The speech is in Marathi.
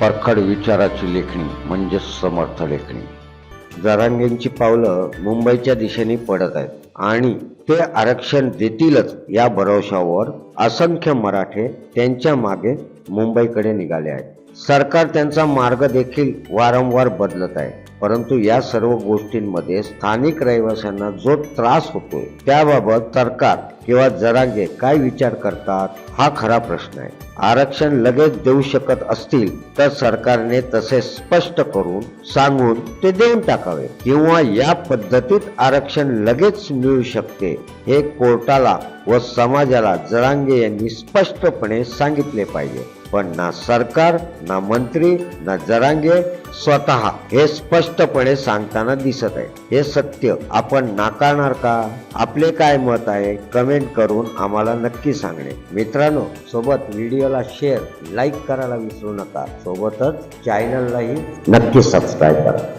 परखड विचाराची लेखणी म्हणजे समर्थ लेखणी. जरांगेंची पावलं मुंबईच्या दिशेने पडत आहेत आणि ते आरक्षण देतीलच या भरोशावर असंख्य मराठे त्यांच्या मागे मुंबईकडे निघाले आहेत. सरकार त्यांचा मार्ग देखील वारंवार बदलत आहे. परंतु या सर्व गोष्टींमध्ये स्थानिक रहिवाशांना जो त्रास होतोय त्याबाबत सरकार किंवा जरांगे काय विचार करतात हा खरा प्रश्न आहे. आरक्षण लगेच देऊ शकत असतील तर सरकारने तसे स्पष्ट करून सांगून ते देऊन टाकावे. किंवा या पद्धतीत आरक्षण लगेच मिळू शकते हे कोर्टाला व समाजाला जरांगे यांनी स्पष्टपणे सांगितले पाहिजे. पण ना सरकार ना मंत्री ना जरांगे स्वतः हे स्पष्टपणे सांगताना दिसत आहे हे सत्य आपण नाकारणार का? आपले काय मत आहे? कमेंट करून आम्हाला नक्की सांगणे. मित्रांनो सोबत व्हिडिओला शेअर लाईक करायला विसरू नका. सोबतच चॅनललाही नक्की सबस्क्राईब करा.